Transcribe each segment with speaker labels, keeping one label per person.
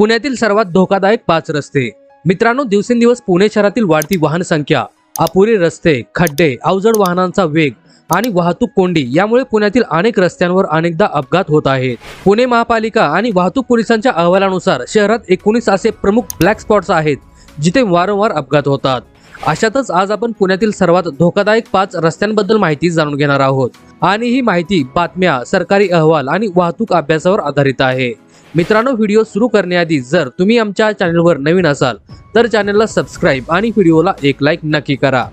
Speaker 1: पुण्यातील सर्वात धोकादायक पाच रस्ते. मित्रांनो दिवसेंदिवस पुणे शहरातील वाढती वाहन संख्या अपुरे रस्ते खड्डे अवजड वाहनांचा वेग आणि वाहतूक कोंडी यामुळे पुण्यातील अनेक रस्त्यांवर अनेकदा अपघात होत आहेत. पुणे महापालिका आणि वाहतूक पोलिसांच्या अहवालानुसार शहरात एकोणीस असे प्रमुख ब्लॅक स्पॉट्स आहेत जिथे वारंवार अपघात होतात. अशातच आज आपण पुण्यातील सर्वात धोकादायक पाच रस्त्यांबद्दल माहिती जाणून घेणार आहोत. आणि ही माहिती बातम्या सरकारी अहवाल आणि वाहतूक अभ्यासावर आधारित आहे. मित्रांनो व्हिडिओ सुरू करण्याआधी जर तुम्ही आमच्या चॅनलवर नवीन असाल तर चॅनलला सबस्क्राईब आणि व्हिडिओला एक लाईक नक्की करा.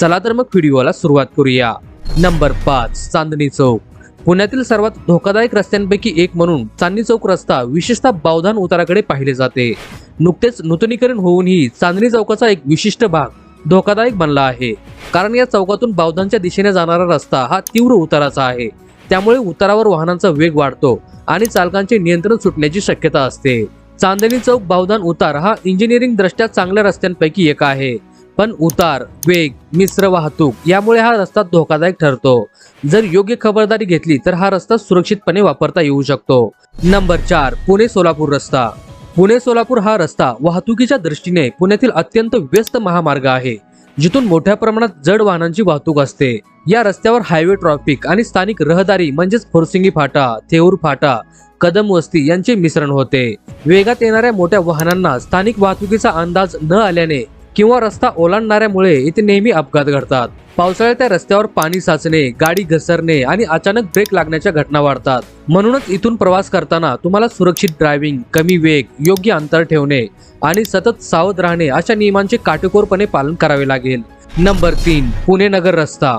Speaker 1: चला तर मग व्हिडिओला सुरुवात करूया. नंबर पाच चांदणी चौक. पुण्यातील सर्वात धोकादायक रस्त्यांपैकी एक म्हणून चांदणी चौक रस्ता विशेषतः बावधान उताराकडे पाहिले जाते. नुकतेच नूतनीकरण होऊनही चांदणी चौकाचा एक विशिष्ट भाग धोकादायक बनला आहे. कारण या चौकातून बावधानच्या दिशेने जाणारा रस्ता हा तीव्र उताराचा आहे. त्यामुळे उतारावर वाहनांचा वेग वाढतो आणि चालकांचे नियंत्रण सुटण्याची शक्यता असते. चांदणी चौक बावधान उतार हा इंजिनिअरिंग दृष्ट्या चांगल्या रस्त्यांपैकी एक आहे. पण उतार वेग मिश्र वाहतूक यामुळे हा रस्ता धोकादायक ठरतो. जर योग्य खबरदारी घेतली तर हा रस्ता सुरक्षितपणे वापरता येऊ शकतो. नंबर चार पुणे सोलापूर रस्ता. पुणे सोलापूर हा रस्ता वाहतुकीच्या दृष्टीने पुण्यातील अत्यंत व्यस्त महामार्ग आहे. जिथून मोठ्या प्रमाणात जड वाहनांची वाहतूक असते. या रस्त्यावर हायवे ट्रॅफिक आणि स्थानिक रहदारी म्हणजेच फोरसिंगी फाटा थेऊर फाटा कदम वस्ती यांचे मिश्रण होते. वेगात येणाऱ्या मोठ्या वाहनांना स्थानिक वाहतुकीचा अंदाज न आल्याने किंवा रस्ता ओलांडणाऱ्यामुळे इथे नेहमी अपघात घडतात. पावसाळ्यात त्या रस्त्यावर पाणी साचणे गाडी घसरणे आणि अचानक ब्रेक लागण्याच्या घटना वाढतात. म्हणूनच इथून प्रवास करताना तुम्हाला सुरक्षित ड्रायव्हिंग कमी वेग योग्य अंतर ठेवणे आणि सतत सावध राहणे अशा नियमांचे काटेकोरपणे पालन करावे लागेल. नंबर तीन पुणे नगर रस्ता.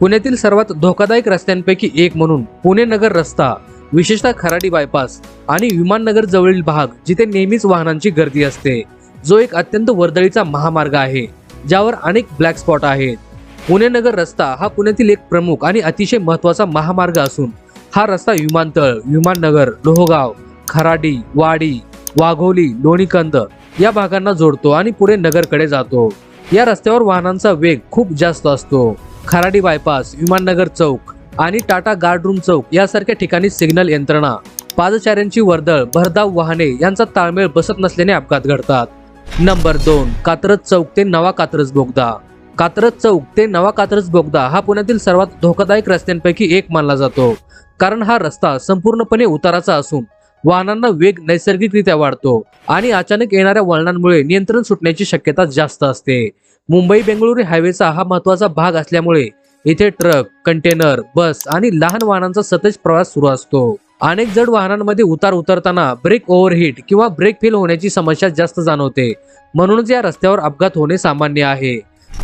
Speaker 1: पुण्यातील सर्वात धोकादायक रस्त्यांपैकी एक म्हणून पुणे नगर रस्ता विशेषतः खराडी बायपास आणि विमाननगर जवळील भाग जिथे नेहमीच वाहनांची गर्दी असते. जो एक अत्यंत वर्दळीचा महामार्ग आहे ज्यावर अनेक ब्लॅक स्पॉट आहेत. पुणे नगर रस्ता हा पुण्यातील एक प्रमुख आणि अतिशय महत्त्वाचा महामार्ग असून हा रस्ता विमानतळ विमाननगर लोहगाव खराडी वाडी वाघोली लोणीकंद या भागांना जोडतो आणि पुढे नगरकडे जातो. या रस्त्यावर वाहनांचा वेग खूप जास्त असतो. खराडी बायपास विमाननगर चौक आणि टाटा गार्ड रूम चौक यासारख्या ठिकाणी सिग्नल यंत्रणा पादचाऱ्यांची वर्दळ भरधाव वाहने यांचा ताळमेळ बसत नसल्याने अपघात घडतात. नंबर दोन कात्रज चौक ते नवा कात्रज बोगदा. कात्रज चौक ते नवा कात्रज बोगदा हा पुण्यातील सर्वात धोकादायक रस्त्यांपैकी एक मानला जातो. कारण हा रस्ता संपूर्णपणे उताराचा असून वाहनांना वेग नैसर्गिकरित्या वाढतो आणि अचानक येणाऱ्या वळणांमुळे नियंत्रण सुटण्याची शक्यता जास्त असते. मुंबई बेंगळुरू हायवेचा हा महत्त्वाचा भाग असल्यामुळे इथे ट्रक कंटेनर बस आणि लहान वाहनांचा सतत प्रवास सुरू असतो. अनेक जड वाहनांमध्ये उतार उतरताना ब्रेक ओव्हरहीट किंवा ब्रेक फेल होण्याची समस्या जास्त जाणवते. म्हणूनच या रस्त्यावर अपघात होणे सामान्य आहे.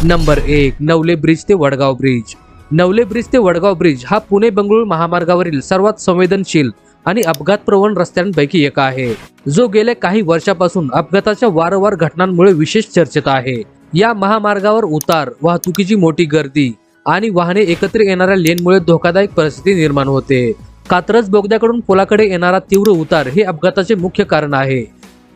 Speaker 1: नंबर एक नवले ब्रिज ते वडगाव ब्रिज नवले ब्रिज ते वडगाव ब्रिज हा पुणे बंगळुरू महामार्गावरील सर्वात संवेदनशील आणि अपघातप्रवण रस्त्यांपैकी एक आहे. जो गेल्या काही वर्षापासून अपघाताच्या वारंवार घटनांमुळे विशेष चर्चेत आहे. या महामार्गावर उतार वाहतुकीची मोठी गर्दी आणि वाहने एकत्र येणाऱ्या लेनमुळे धोकादायक परिस्थिती निर्माण होते. कात्रज बोगद्याकडून पुलाकडे येणारा तीव्र उतार हे अपघाताचे मुख्य कारण आहे.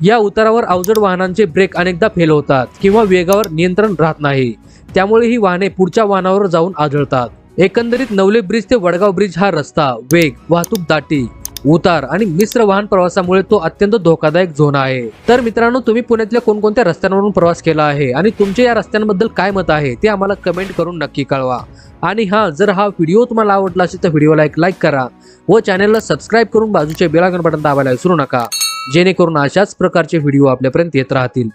Speaker 1: या उतारावर अवजड वाहनांचे ब्रेक अनेकदा फेल होतात किंवा वेगावर नियंत्रण राहत नाही. त्यामुळे ही वाहने पुढच्या वाहनावर जाऊन आढळतात. एकंदरीत नवले ब्रिज ते वडगाव ब्रिज हा रस्ता वेग वाहतूक दाटी उतार आणि मिश्र वाहन प्रवासामुळे तो अत्यंत धोकादायक झोन आहे. तर मित्रांनो तुम्ही पुण्यातल्या कोणकोणत्या रस्त्यांवरून प्रवास केला आहे आणि तुमचे या रस्त्यांबद्दल काय मत आहे ते आम्हाला कमेंट करून नक्की कळवा. आणि हा जर हा व्हिडिओ तुम्हाला आवडला असेल तर व्हिडिओला एक लाईक करा. व चॅनलला सबस्क्राईब करून बाजूचे बेलायकन बटन दाबायला विसरू नका जेणेकरून अशाच प्रकारचे व्हिडिओ आपल्यापर्यंत येत राहतील.